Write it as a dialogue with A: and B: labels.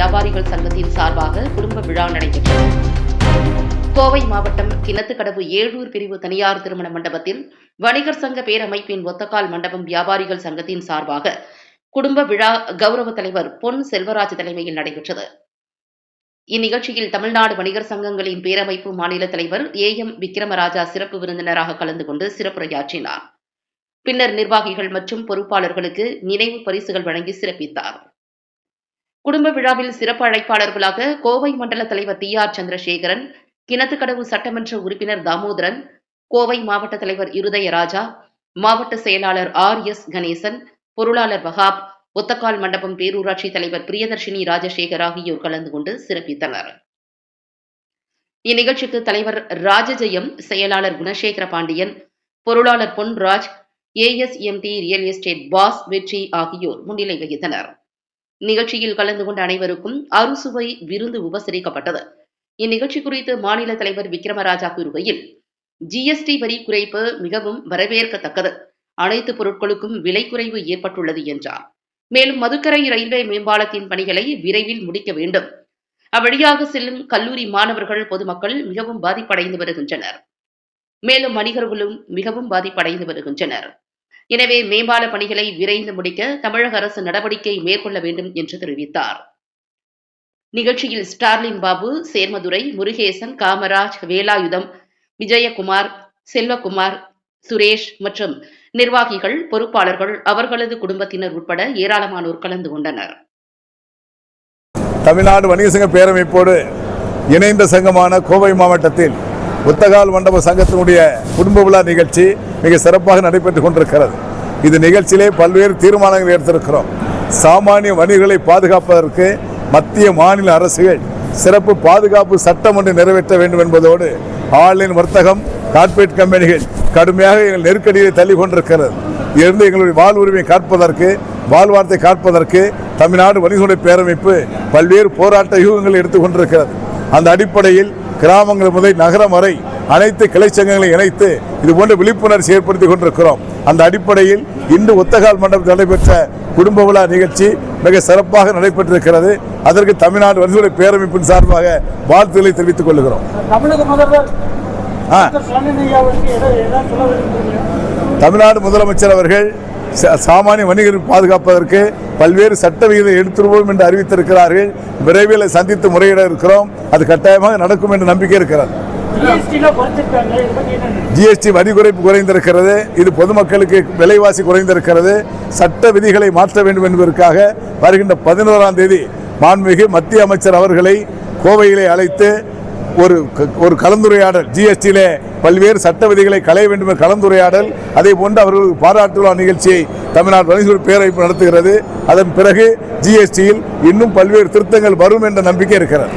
A: வியாபாரிகள் சங்கத்தின் சார்பாக குடும்ப விழா நடைபெற்றது. கோவை மாவட்டம் கிணத்துக்கடவு ஏழூர் பிரிவு தனியார் திருமண மண்டபத்தில் வணிகர் சங்க பேரமைப்பின் ஒத்தக்கால் மண்டபம் வியாபாரிகள் சங்கத்தின் சார்பாக குடும்ப விழா கௌரவ தலைவர் பொன் செல்வராஜ் தலைமையில் நடைபெற்றது. இந்நிகழ்ச்சியில் தமிழ்நாடு வணிகர் சங்கங்களின் பேரமைப்பு மாநில தலைவர் ஏ எம் விக்ரமராஜா சிறப்பு விருந்தினராக கலந்து கொண்டு சிறப்புரையாற்றினார். பின்னர் நிர்வாகிகள் மற்றும் பொறுப்பாளர்களுக்கு நினைவு பரிசுகள் வழங்கி சிறப்பித்தார். குடும்ப விழாவில் சிறப்பு அழைப்பாளர்களாக கோவை மண்டல தலைவர் டி ஆர் சந்திரசேகரன் கிணத்துக்கடவு சட்டமன்ற உறுப்பினர் தாமோதரன் கோவை மாவட்ட தலைவர் இருதயராஜா மாவட்ட செயலாளர் ஆர் எஸ் கணேசன் பொருளாளர் வகாப் ஒத்தக்கால் மண்டபம் பேரூராட்சி தலைவர் பிரியதர்ஷினி ராஜசேகர் ஆகியோர் கலந்து கொண்டு சிறப்பித்தனர். இந்நிகழ்ச்சிக்கு தலைவர் ராஜஜெயம் செயலாளர் குணசேகர பாண்டியன் பொருளாளர் Ponraj ASMT real estate boss Vetri ஆகியோர் முன்னிலை வகித்தனர். நிகழ்ச்சியில் கலந்து கொண்ட அனைவருக்கும் அறுசுவை விருந்து உபசரிக்கப்பட்டது. இந்நிகழ்ச்சி குறித்து மாநில தலைவர் விக்ரமராஜா கூறுகையில் ஜிஎஸ்டி வரி குறைப்பு மிகவும் வரவேற்கத்தக்கது. அனைத்து பொருட்களுக்கும் விலை குறைவு ஏற்பட்டுள்ளது என்றார். மேலும் மதுக்கரை ரயில்வே மேம்பாலத்தின் பணிகளை விரைவில் முடிக்க வேண்டும். அவ்வழியாக செல்லும் கல்லூரி மாணவர்கள் பொதுமக்கள் மிகவும் பாதிப்படைந்து வருகின்றனர். மேலும் வணிகர்களும் மிகவும் பாதிப்படைந்து வருகின்றனர். எனவே மேம்பால பணிகளை விரைந்து முடிக்க தமிழக அரசு நடவடிக்கை மேற்கொள்ள வேண்டும் என்று தெரிவித்தார். நிகழ்ச்சியில் ஸ்டார்லின் பாபு சேர்மதுரை முருகேசன் காமராஜ் வேலாயுதம் விஜயகுமார் செல்வகுமார் சுரேஷ் மற்றும் நிர்வாகிகள் பொறுப்பாளர்கள் அவர்களது குடும்பத்தினர் உட்பட ஏராளமானோர் கலந்து கொண்டனர்.
B: தமிழ்நாடு வணிக சங்க பேரமைப்போடு இணைந்த சங்கமான கோவை மாவட்டத்தில் புத்தகால் மண்டப சங்கத்தினுடைய குடும்ப விழா நிகழ்ச்சி மிக சிறப்பாக நடைபெற்றுக் கொண்டிருக்கிறது. இது நிகழ்ச்சியிலே பல்வேறு தீர்மானங்கள் எடுத்திருக்கிறோம். சாமானிய வணிகர்களை பாதுகாப்பதற்கு மத்திய மாநில அரசுகள் சிறப்பு பாதுகாப்பு சட்டம் ஒன்று நிறைவேற்ற வேண்டும் என்பதோடு ஆன்லைன் வர்த்தகம் கார்ப்பரேட் கம்பெனிகள் கடுமையாக எங்கள் நெருக்கடியை தள்ளி கொண்டிருக்கிறது. இருந்து எங்களுடைய வாழ்வுரிமை காப்பதற்கு வாழ்வாரத்தை காப்பதற்கு தமிழ்நாடு வணிகமுறை பேரமைப்பு பல்வேறு போராட்ட யூகங்களை எடுத்துக்கொண்டிருக்கிறது அந்த அடிப்படையில் கிராமங்கள் முதல் நகரம் வரை அனைத்து கிளை சங்கங்களை இணைத்து இது போன்ற விழிப்புணர்ச்சி ஏற்படுத்தி கொண்டிருக்கிறோம். அந்த அடிப்படையில் இன்று ஒத்தகால் மண்டபத்தில் நடைபெற்ற குடும்ப விழா நிகழ்ச்சி மிக சிறப்பாக நடைபெற்றிருக்கிறது. அதற்கு தமிழ்நாடு வணிகனுடைய பேரமைப்பின் சார்பாக வாழ்த்துக்களை தெரிவித்துக் கொள்கிறோம். தமிழ்நாடு முதலமைச்சர் அவர்கள் சாமானிய வணிகர்கள் பாதுகாப்பதற்கு பல்வேறு சட்ட விகிதம் எடுத்துருவோம் என்று அறிவித்திருக்கிறார்கள். விரைவில் சந்தித்து முறையிட இருக்கிறோம். அது கட்டாயமாக நடக்கும் என்ற நம்பிக்கை இருக்கிறது. ஜிஎஸ்டி வரி குறைப்பு குறைந்திருக்கிறது இது பொதுமக்களுக்கு விலைவாசி குறைந்திருக்கிறது சட்ட விதிகளை மாற்ற வேண்டும் என்பதற்காக வருகின்ற பதினோராம் தேதி மாண்புமிகு மத்திய அமைச்சர் அவர்களை கோவையிலே அழைத்து ஒரு ஒரு கலந்துரையாடல் ஜிஎஸ்டியிலே பல்வேறு சட்ட விதிகளை களைய வேண்டும் என்ற கலந்துரையாடல் அதே போன்று அவர்களுக்கு பாராட்டு விழா நிகழ்ச்சியை தமிழ்நாடு வணிகர் பேரவைப்பு நடத்துகிறது. அதன் பிறகு ஜிஎஸ்டியில் இன்னும் பல்வேறு திருத்தங்கள் வரும் என்ற நம்பிக்கை இருக்கிறது.